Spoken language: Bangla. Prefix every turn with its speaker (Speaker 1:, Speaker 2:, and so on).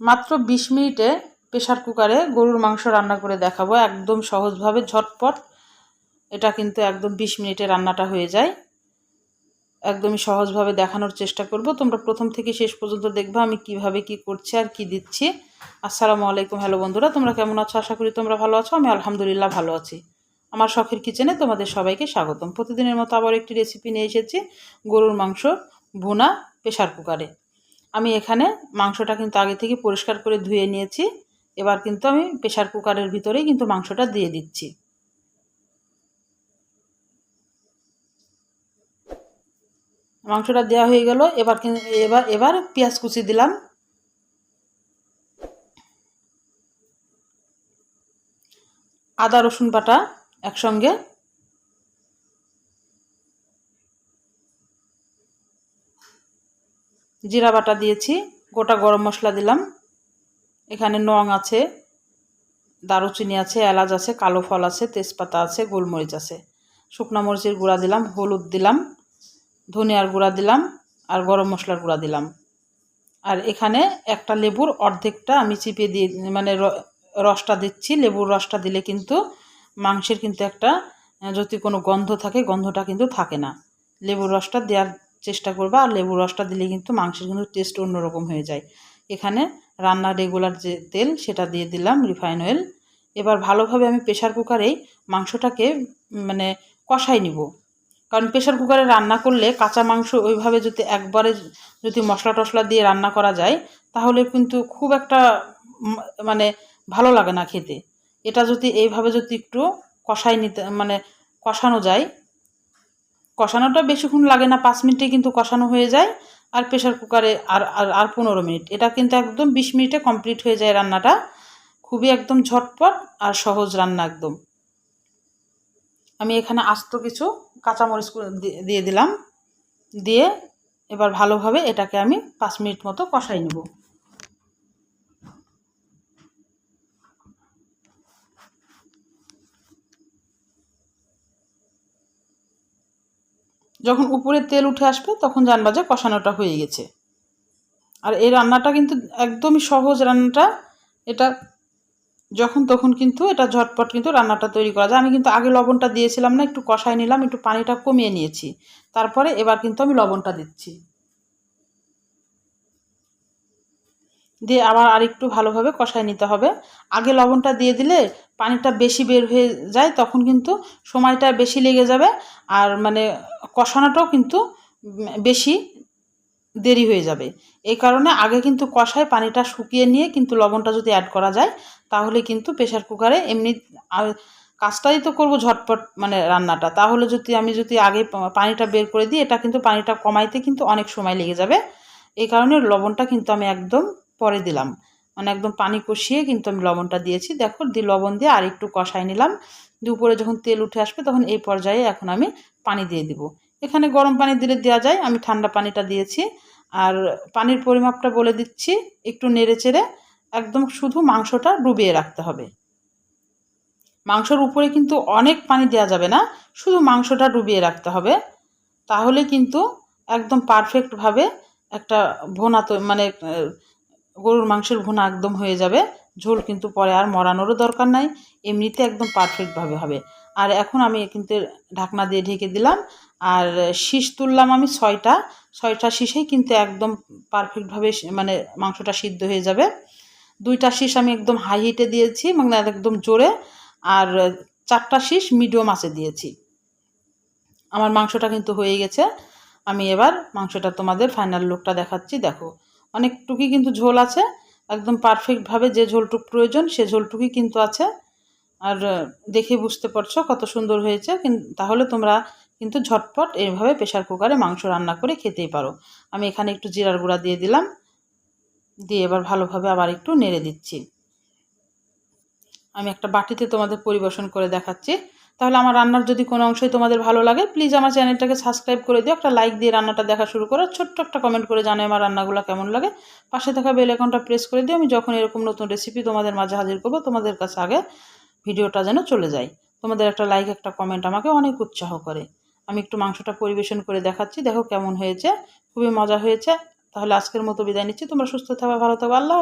Speaker 1: মাত্র বিশ মিনিটে প্রেশার কুকারে গরুর মাংস রান্না করে দেখাবো। একদম সহজভাবে, ঝটপট। এটা কিন্তু একদম বিশ মিনিটে রান্নাটা হয়ে যায়। একদমই সহজভাবে দেখানোর চেষ্টা করব। তোমরা প্রথম থেকে শেষ পর্যন্ত দেখবে আমি কীভাবে কি করছি আর কি দিচ্ছি। আসসালামু আলাইকুম, হ্যালো বন্ধুরা, তোমরা কেমন আছো? আশা করি তোমরা ভালো আছো, আমি আলহামদুলিল্লাহ ভালো আছি। আমার শখের কিচেনে তোমাদের সবাইকে স্বাগতম। প্রতিদিনের মতো আবার একটি রেসিপি নিয়ে এসেছি, গরুর মাংস ভুনা প্রেশার কুকারে। আমি এখানে মাংসটা কিন্তু আগে থেকে পরিষ্কার করে ধুয়ে নিয়েছি। এবার কিন্তু আমি প্রেশার কুকারের ভিতরেই কিন্তু মাংসটা দিয়ে দিচ্ছি। মাংসটা দেওয়া হয়ে গেল। এবার এবার এবার পেঁয়াজ কুচি দিলাম। আদা রসুন বাটা একসঙ্গে জিরা বাটা দিয়েছি, গোটা গরম মশলা দিলাম। এখানে নং আছে, দারুচিনি আছে, এলাচ আছে, কালো ফল আছে, তেজপাতা আছে, গোলমরিচ আছে। শুকনো মরিচের গুঁড়া দিলাম, হলুদ দিলাম, ধনিয়ার গুঁড়া দিলাম আর গরম মশলার গুঁড়া দিলাম। আর এখানে একটা লেবুর অর্ধেকটা আমি চিপে দিয়ে মানে রসটা দিচ্ছি। লেবুর রসটা দিলে কিন্তু মাংসের কিন্তু একটা, যদি কোনো গন্ধ থাকে, গন্ধটা কিন্তু থাকে না। লেবুর রসটা দেওয়ার চেষ্টা করবা, আর লেবুর রসটা দিলে কিন্তু মাংসের কিন্তু টেস্ট অন্যরকম হয়ে যায়। এখানে রান্নার রেগুলার যে তেল, সেটা দিয়ে দিলাম রিফাইন অয়েল এবার ভালোভাবে আমি প্রেশার কুকারেই মাংসটাকে মানে কষাই নিব। কারণ প্রেশার কুকারে রান্না করলে কাঁচা মাংস ওইভাবে যদি একবারে যদি মশলা টশলা দিয়ে রান্না করা যায়, তাহলে কিন্তু খুব একটা মানে ভালো লাগে না খেতে। এটা যদি এইভাবে যদি একটু কষাই নিতে মানে কষানো যায় কষানোটা বেশিক্ষণ লাগে না, পাঁচ মিনিটে কিন্তু কষানো হয়ে যায় আর প্রেশার কুকারে আর আর আর পনেরো মিনিট। এটা কিন্তু একদম বিশ মিনিটে কমপ্লিট হয়ে যায় রান্নাটা। খুবই একদম ঝটপট আর সহজ রান্না একদম। আমি এখানে আস্ত কিছু কাঁচামরিচ দিয়ে দিলাম। দিয়ে এবার ভালোভাবে এটাকে আমি পাঁচ মিনিট মতো কষাই নেব। যখন উপরে তেল উঠে আসবে, তখন জানবা যে কষানোটা হয়ে গেছে। আর এই রান্নাটা কিন্তু একদমই সহজ রান্নাটা। এটা যখন তখন কিন্তু এটা ঝটপট কিন্তু রান্নাটা তৈরি করা যায়। আমি কিন্তু আগে লবণটা দিয়েছিলাম না, একটু কষাই নিলাম, একটু পানিটা কমিয়ে নিয়েছি। তারপরে এবার কিন্তু আমি লবণটা দিচ্ছি। দিয়ে আবার আর একটু ভালোভাবে কষায় নিতে হবে। আগে লবণটা দিয়ে দিলে পানিটা বেশি বের হয়ে যায়, তখন কিন্তু সময়টা বেশি লেগে যাবে আর মানে কষানোটাও কিন্তু বেশি দেরি হয়ে যাবে। এই কারণে আগে কিন্তু কষায় পানিটা শুকিয়ে নিয়ে কিন্তু লবণটা যদি অ্যাড করা যায়, তাহলে কিন্তু প্রেশার কুকারে এমনি কাজটাই তো করব ঝটপট মানে রান্নাটা। তাহলে যদি আমি যদি আগে পানিটা বের করে দিই, এটা কিন্তু পানিটা কমাইতে কিন্তু অনেক সময় লেগে যাবে। এই কারণে লবণটা কিন্তু আমি একদম পরে দিলাম। মানে একদম পানি কষিয়ে কিন্তু আমি লবণটা দিয়েছি। দেখো, দি লবণ দিয়ে আর একটু কষাই নিলাম। দুপুরে যখন তেল উঠে আসবে তখন এই পর্যায়ে এখন আমি পানি দিয়ে দিব। এখানে গরম পানি দিলে দেওয়া যায়, আমি ঠান্ডা পানিটা দিয়েছি। আর পানির পরিমাপটা বলে দিচ্ছি, একটু নেড়ে চেড়ে একদম শুধু মাংসটা ডুবিয়ে রাখতে হবে। মাংসর উপরে কিন্তু অনেক পানি দেওয়া যাবে না, শুধু মাংসটা ডুবিয়ে রাখতে হবে। তাহলে কিন্তু একদম পারফেক্টভাবে একটা ভোনা মানে গরুর মাংসের ভুনা একদম হয়ে যাবে, ঝোল কিন্তু পরে আর মরানোরও দরকার নাই, এমনিতে একদম পারফেক্টভাবে হবে। আর এখন আমি কিন্তু ঢাকনা দিয়ে ঢেকে দিলাম, আর শীষ তুললাম আমি ছয়টা ছয়টা শীষেই কিন্তু একদম পারফেক্টভাবে মানে মাংসটা সিদ্ধ হয়ে যাবে। দুইটা শীষ আমি একদম হাই হিটে দিয়েছি মানে একদম জোরে, আর চারটা শীষ মিডিয়াম আছে দিয়েছি। আমার মাংসটা কিন্তু হয়ে গেছে, আমি এবার মাংসটা তোমাদের ফাইনাল লুকটা দেখাচ্ছি, দেখো। অনেকটুকুই কিন্তু ঝোল আছে। একদম পারফেক্টভাবে যে ঝোলটুক প্রয়োজন সে ঝোলটুকুই কিন্তু আছে। আর দেখে বুঝতে পারছ কত সুন্দর হয়েছে। তাহলে তোমরা কিন্তু ঝটপট এইভাবে প্রেশার কুকারে মাংস রান্না করে খেতেই পারো। আমি এখানে একটু জিরার গুঁড়া দিয়ে দিলাম। দিয়ে এবার ভালোভাবে আবার একটু নেড়ে দিচ্ছি। আমি একটা বাটিতে তোমাদের পরিবেশন করে দেখাচ্ছি। তাহলে আমার রান্নার যদি কোনো অংশই তোমাদের ভালো লাগে প্লিজ আমার চ্যানেলটাকে সাবস্ক্রাইব করে দিও। একটা লাইক দিয়ে রান্নাটা দেখা শুরু করো। ছোট্ট একটা কমেন্ট করে জানাই আমার রান্নাগুলো কেমন লাগে। পাশে থাকা বেল অ্যাকাউন্টটা প্রেস করে দিও। আমি যখন এরকম নতুন রেসিপি তোমাদের মাঝে হাজির করব, তোমাদের কাছে আগে ভিডিওটা যেন চলে যায়। তোমাদের একটা লাইক একটা কমেন্ট আমাকে অনেক উৎসাহ করে। আমি একটু মাংসটা পরিবেশন করে দেখাচ্ছি। দেখো কেমন হয়েছে। খুবই মজা হয়েছে। তাহলে আজকের মতো বিদায় নিচ্ছি। তোমরা সুস্থ থাকবে, ভালো থাকবে। আল্লাহ